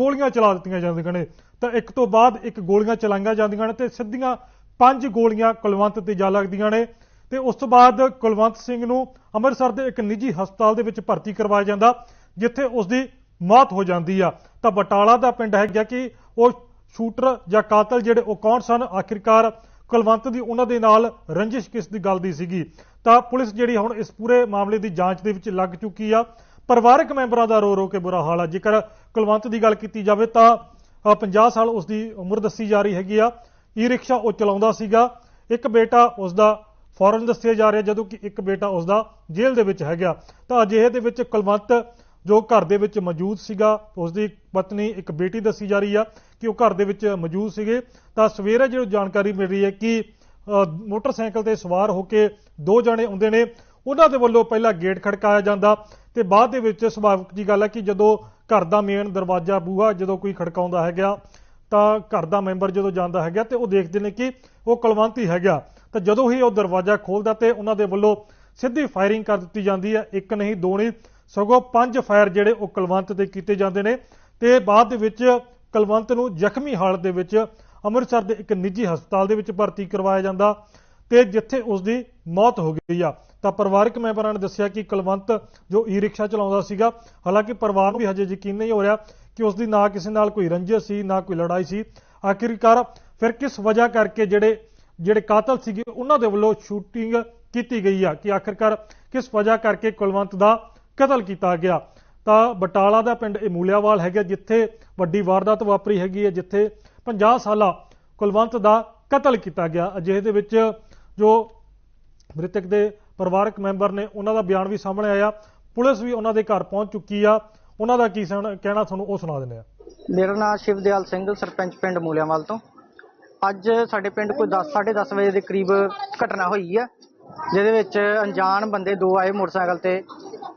ਗੋਲੀਆਂ ਚਲਾ ਦਿੱਤੀਆਂ ਜਾਂਦੀਆਂ ਨੇ। ਤਾਂ ਇੱਕ ਤੋਂ ਬਾਅਦ ਇੱਕ ਗੋਲੀਆਂ ਚਲਾਈਆਂ ਜਾਂਦੀਆਂ ਨੇ ਤੇ ਸਿੱਧੀਆਂ ਪੰਜ ਗੋਲੀਆਂ ਕੁਲਵੰਤ ਤੇ ਜਾ ਲੱਗਦੀਆਂ ਨੇ। ਤੇ ਉਸ ਤੋਂ ਬਾਅਦ ਕੁਲਵੰਤ ਸਿੰਘ ਨੂੰ ਅੰਮ੍ਰਿਤਸਰ ਦੇ ਇੱਕ ਨਿੱਜੀ ਹਸਪਤਾਲ ਦੇ ਵਿੱਚ ਭਰਤੀ ਕਰਵਾਇਆ ਜਾਂਦਾ, ਜਿੱਥੇ ਉਸ ਦੀ ਮੌਤ ਹੋ ਜਾਂਦੀ ਆ। ਤਾਂ ਬਟਾਲਾ ਦਾ ਪਿੰਡ ਹੈਗਾ ਕਿ ਉਹ ਸ਼ੂਟਰ ਜਾਂ ਕਾਤਲ ਜਿਹੜੇ ਉਹ ਕੌਣ ਸਨ? ਆਖਿਰਕਾਰ ਕੁਲਵੰਤ ਦੀ ਉਹਨਾਂ ਦੇ ਨਾਲ ਰੰਜਿਸ਼ ਕਿਸ ਦੀ ਗੱਲ ਦੀ ਸੀਗੀ? ਤਾਂ ਪੁਲਿਸ ਜਿਹੜੀ ਹੁਣ ਇਸ ਪੂਰੇ ਮਾਮਲੇ ਦੀ ਜਾਂਚ ਦੇ ਵਿੱਚ ਲੱਗ ਚੁੱਕੀ ਆ। ਪਰਿਵਾਰਕ ਮੈਂਬਰਾਂ ਦਾ ਰੋ ਰੋ ਕੇ ਬੁਰਾ ਹਾਲ ਆ। ਜੇਕਰ ਕੁਲਵੰਤ ਦੀ ਗੱਲ ਕੀਤੀ ਜਾਵੇ ਤਾਂ ਅ, 50 ਸਾਲ ਉਸ ਦੀ ਉਮਰ ਦੱਸੀ ਜਾ ਰਹੀ ਹੈਗੀ ਆ। ਈ ਰਿਕਸ਼ਾ ਉਹ ਚਲਾਉਂਦਾ ਸੀਗਾ। ਇੱਕ ਬੇਟਾ ਉਸ ਦਾ ਫੌਰਨ ਦੱਸਿਆ ਜਾ ਰਿਹਾ ਜਦੋਂ ਕਿ ਇੱਕ ਬੇਟਾ ਉਸ ਦਾ ਜੇਲ੍ਹ ਦੇ ਵਿੱਚ ਹੈਗਾ। ਤਾਂ ਅਜਿਹੇ ਦੇ ਵਿੱਚ ਕੁਲਵੰਤ ਜੋ ਘਰ ਦੇ ਵਿੱਚ ਮੌਜੂਦ ਸੀਗਾ ਉਸ ਦੀ ਪਤਨੀ ਇੱਕ ਬੇਟੀ ਦੱਸੀ ਜਾ ਰਹੀ ਆ ਕਿ ਉਹ ਘਰ ਦੇ ਵਿੱਚ ਮੌਜੂਦ ਸੀਗੇ। ਤਾਂ ਸਵੇਰੇ ਜਿਹੜੀ ਜਾਣਕਾਰੀ ਮਿਲ ਰਹੀ ਹੈ ਕਿ ਮੋਟਰਸਾਈਕਲ ਤੇ ਸਵਾਰ ਹੋ ਕੇ ਦੋ ਜਣੇ ਆਉਂਦੇ ਨੇ। ਉਹਨਾਂ ਦੇ ਵੱਲੋਂ ਪਹਿਲਾਂ ਗੇਟ ਖੜਕਾਇਆ ਜਾਂਦਾ। ਤੇ ਬਾਅਦ ਦੇ ਵਿੱਚ ਸੁਭਾਵਿਕ ਜੀ ਗੱਲ ਹੈ ਕਿ ਜਦੋਂ ਘਰ ਦਾ ਮੇਨ ਦਰਵਾਜ਼ਾ ਬੂਹਾ ਜਦੋਂ ਕੋਈ ਖੜਕਾਉਂਦਾ ਹੈਗਾ, ਤਾਂ ਘਰ ਦਾ ਮੈਂਬਰ ਜਦੋਂ ਜਾਂਦਾ ਹੈਗਾ ਤੇ ਉਹ ਦੇਖਦੇ ਨੇ ਕਿ ਉਹ ਕੁਲਵੰਤ ਹੀ ਹੈਗਾ। ਤਾਂ ਜਦੋਂ ਹੀ ਉਹ ਦਰਵਾਜ਼ਾ ਖੋਲਦਾ ਤੇ ਉਹਨਾਂ ਦੇ ਵੱਲੋਂ ਸਿੱਧੀ ਫਾਇਰਿੰਗ ਕਰ ਦਿੱਤੀ ਜਾਂਦੀ ਹੈ, ਇੱਕ ਨਹੀਂ, ਦੋ ਨਹੀਂ, ਸਗੋਂ ਪੰਜ ਫਾਇਰ ਜਿਹੜੇ ਉਹ ਕੁਲਵੰਤ ਤੇ ਕੀਤੇ ਜਾਂਦੇ ਨੇ। ਤੇ ਬਾਅਦ ਦੇ ਵਿੱਚ ਕੁਲਵੰਤ ਨੂੰ ਜ਼ਖਮੀ ਹਾਲਤ ਦੇ ਵਿੱਚ ਅੰਮ੍ਰਿਤਸਰ ਦੇ ਇੱਕ ਨਿੱਜੀ ਹਸਪਤਾਲ ਦੇ ਵਿੱਚ ਭਰਤੀ ਕਰਵਾਇਆ ਜਾਂਦਾ। ਤੇ ਜਿੱਥੇ ਉਸ ਦੀ ਮੌਤ ਹੋ ਗਈ ਆ। ਤਾਂ ਪਰਿਵਾਰਕ ਮੈਂਬਰਾਂ ਨੇ ਦੱਸਿਆ ਕਿ ਕੁਲਵੰਤ ਜੋ ਈ ਰਿਕਸ਼ਾ ਚਲਾਉਂਦਾ ਸੀਗਾ, ਹਾਲਾਂਕਿ ਪਰਿਵਾਰ ਨੂੰ ਵੀ ਹਜੇ ਯਕੀਨ ਨਹੀਂ ਹੋ ਰਿਹਾ ਕਿ ਉਸ ਦੀ ਨਾ ਕਿਸੇ ਨਾਲ ਕੋਈ ਰੰਜਿਸ਼ ਸੀ, ਨਾ ਕੋਈ ਲੜਾਈ ਸੀ। ਆਖਿਰਕਾਰ ਫਿਰ ਕਿਸ ਵਜ੍ਹਾ ਕਰਕੇ ਜਿਹੜੇ ਜਿਹੜੇ ਕਾਤਲ ਸੀਗੇ, ਉਹਨਾਂ ਦੇ ਵੱਲੋਂ ਸ਼ੂਟਿੰਗ ਕੀਤੀ ਗਈ ਆ ਕਿ ਆਖਿਰਕਾਰ ਕਿਸ ਵਜ੍ਹਾ ਕਰਕੇ ਕੁਲਵੰਤ ਦਾ ਕਤਲ ਕੀਤਾ ਗਿਆ? ਤਾਂ ਬਟਾਲਾ ਦਾ ਪਿੰਡ ਇਮੂਲਿਆਵਾਲ ਹੈਗਾ, ਜਿੱਥੇ ਵੱਡੀ ਵਾਰਦਾਤ ਵਾਪਰੀ ਹੈਗੀ ਹੈ, ਜਿੱਥੇ 50 ਸਾਲਾ ਕੁਲਵੰਤ ਦਾ ਕਤਲ ਕੀਤਾ ਗਿਆ। ਅਜਿਹੇ ਦੇ ਵਿੱਚ ਜੋ ਮ੍ਰਿਤਕ ਦੇ ਪਰਿਵਾਰਕ ਮੈਂਬਰ ਨੇ ਉਹਨਾਂ ਦਾ ਬਿਆਨ ਵੀ ਸਾਹਮਣੇ ਆਇਆ। ਪੁਲਿਸ ਵੀ ਉਹਨਾਂ ਦੇ ਘਰ ਪਹੁੰਚ ਚੁੱਕੀ ਆ। ਉਹਨਾਂ ਦਾ ਕੀ ਕਹਿਣਾ ਤੁਹਾਨੂੰ ਉਹ ਸੁਣਾ ਦਿੰਦੇ ਆ। ਮੇਰਾ ਨਾਮ ਸ਼ਿਵਦਿਆਲ ਸਿੰਘ ਸਰਪੰਚ ਪਿੰਡ ਮੂਲਿਆਂਵਾਲ ਤੋਂ। ਅੱਜ ਸਾਡੇ ਪਿੰਡ ਕੋਈ 10 10:30 ਵਜੇ ਦੇ ਕਰੀਬ ਘਟਨਾ ਹੋਈ ਹੈ ਜਿਹਦੇ ਵਿੱਚ ਅਣਜਾਣ ਬੰਦੇ ਦੋ ਆਏ ਮੋਟਰਸਾਈਕਲ ਤੇ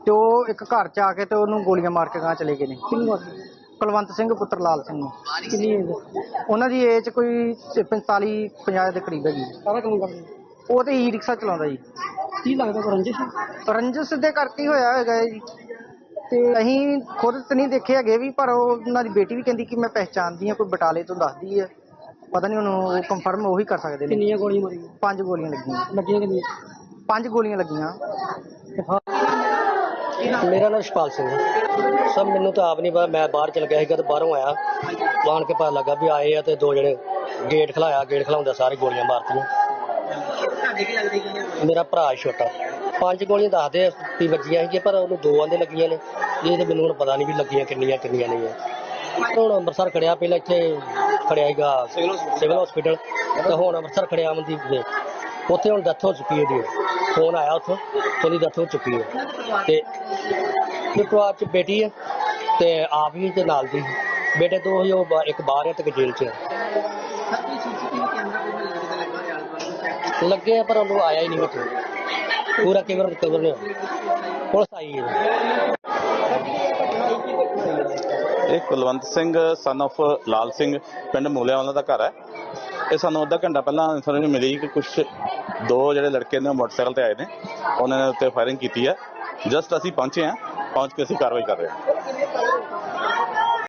ਤੇ ਉਹ ਇੱਕ ਘਰ ਚ ਆ ਕੇ ਤੇ ਉਹਨੂੰ ਗੋਲੀਆਂ ਮਾਰ ਕੇ ਗਾਂ ਚਲੇ ਗਏ ਨੇ। ਕੁਲਵੰਤ ਸਿੰਘ ਪੁੱਤਰ ਲਾਲ ਸਿੰਘ ਨੂੰ। ਉਹਨਾਂ ਦੀ ਏਜ ਕੋਈ 45 50 ਦੇ ਕਰੀਬ ਹੈਗੀ। ਸਾਰਾ ਕੰਮ ਕਰਦੇ? ਉਹ ਤੇ ਈ ਰਿਕਸ਼ਾ ਚਲਾਉਂਦਾ ਜੀ। ਕੀ ਲੱਗਦਾ ਰੰਜਿਸ਼ ਰੰਜਿਸ਼ ਦੇ ਕਰਕੇ ਹੀ ਹੋਇਆ ਹੈਗਾ ਜੀ। ਤੇ ਅਸੀਂ ਖੁਦ ਤਾਂ ਨਹੀਂ ਦੇਖੇ ਹੈਗੇ ਵੀ ਪਰ ਉਹ ਉਹਨਾਂ ਦੀ ਬੇਟੀ ਵੀ ਕਹਿੰਦੀ ਕਿ ਮੈਂ ਪਹਿਚਾਨਦੀ ਹਾਂ ਕੋਈ ਬਟਾਲੇ ਤੋਂ ਦੱਸਦੀ ਹੈ। ਪਤਾ ਨਹੀਂ ਉਹਨੂੰ ਕੰਫਰਮ ਉਹੀ ਕਰ ਸਕਦੇ ਨੇ। ਕਿੰਨੀਆਂ ਗੋਲੀਆਂ ਮਾਰੀਆਂ? ਪੰਜ ਗੋਲੀਆਂ ਲੱਗੀਆਂ। ਲੱਗੀਆਂ ਕਿੰਨੀਆਂ? ਪੰਜ ਗੋਲੀਆਂ ਲੱਗੀਆਂ। ਮੇਰਾ ਨਾਮ ਸ਼ਪਾਲ ਸਿੰਘ ਹੈ। ਸਭ ਮੈਨੂੰ ਤਾਂ ਆਪ ਨਹੀਂ ਪਤਾ ਮੈਂ ਬਾਹਰ ਚਲ ਗਿਆ ਸੀਗਾ ਤੇ ਬਾਹਰੋਂ ਆਇਆ। ਆਣ ਕੇ ਪਤਾ ਲੱਗਾ ਵੀ ਆਏ ਆ ਤੇ ਦੋ ਜਣੇ ਗੇਟ ਖਲਾਇਆ ਗੇਟ ਖਲਾਉਂਦਾ ਸਾਰੇ ਗੋਲੀਆਂ ਮਾਰਤੀਆਂ। ਮੇਰਾ ਭਰਾ ਛੋਟਾ। ਪੰਜ ਗੋਲੀਆਂ ਦੱਸਦੇ ਆ ਵੀ ਵੱਜੀਆਂ ਸੀਗੀਆਂ ਪਰ ਉਹਨੂੰ ਦੋ ਆਂਦੇ ਲੱਗੀਆਂ ਨੇ। ਇਹ ਤੇ ਮੈਨੂੰ ਹੁਣ ਪਤਾ ਨਹੀਂ ਵੀ ਲੱਗੀਆਂ ਕਿੰਨੀਆਂ ਕਿੰਨੀਆਂ ਨਹੀਂ ਆ ਹੁਣ ਅੰਮ੍ਰਿਤਸਰ ਖੜਿਆ ਪਹਿਲਾਂ ਇੱਥੇ ਖੜਿਆ ਸੀਗਾ ਸਿਵਲ ਹਸਪੀਟਲ ਤੇ ਹੁਣ ਅੰਮ੍ਰਿਤਸਰ ਖੜਿਆ ਅਮਨਦੀਪ ਦੇ। ਉੱਥੇ ਹੁਣ ਡੈਥ ਹੋ ਚੁੱਕੀ ਹੈ ਉਹਦੀ ਫੋਨ ਆਇਆ ਉੱਥੋਂ ਉਹਦੀ ਡੈਥ ਹੋ ਚੁੱਕੀ ਹੈ। ਤੇ ਇੱਕ ਪਰਿਵਾਰ ਚ ਬੇਟੀ ਹੈ ਤੇ ਆਪ ਵੀ ਤੇ ਨਾਲ ਦੀ। ਬੇਟੇ ਦੋ ਹੀ ਉਹ ਬਾ- ਇੱਕ ਬਾਹਰ ਹੈ ਤੇ ਇੱਕ ਜੇਲ੍ਹ ਚ ਹੈ ਲੱਗੇ ਆ, ਪਰ ਉਹਨੂੰ ਆਇਆ ਹੀ ਨਹੀਂ ਵਿੱਚ ਪੂਰਾ ਕਵਰ ਕਵਰ ਨਹੀਂ ਹੋਇਆ। ਪੁਲਿਸ ਆਈ ਹੈ। ਇਹ ਕੁਲਵੰਤ ਸਿੰਘ ਸਨ of ਲਾਲ ਸਿੰਘ, ਪਿੰਡ ਮੂਲਿਆਂਵਾਲਾ ਦਾ ਘਰ ਹੈ। ਇਹ ਸਾਨੂੰ ਅੱਧਾ ਘੰਟਾ ਪਹਿਲਾਂ ਇਨਫੋਰਮੇਸ਼ਨ ਮਿਲੀ ਕਿ ਕੁਝ ਦੋ ਜਿਹੜੇ ਲੜਕੇ ਨੇ ਮੋਟਰਸਾਈਕਲ ਤੇ ਆਏ ਨੇ। ਉਹਨਾਂ ਨੇ ਉੱਤੇ ਫਾਇਰਿੰਗ ਕੀਤੀ ਹੈ। ਜਸਟ ਅਸੀਂ ਪਹੁੰਚੇ ਹਾਂ, ਪਹੁੰਚ ਕੇ ਅਸੀਂ ਕਾਰਵਾਈ ਕਰ ਰਹੇ ਹਾਂ।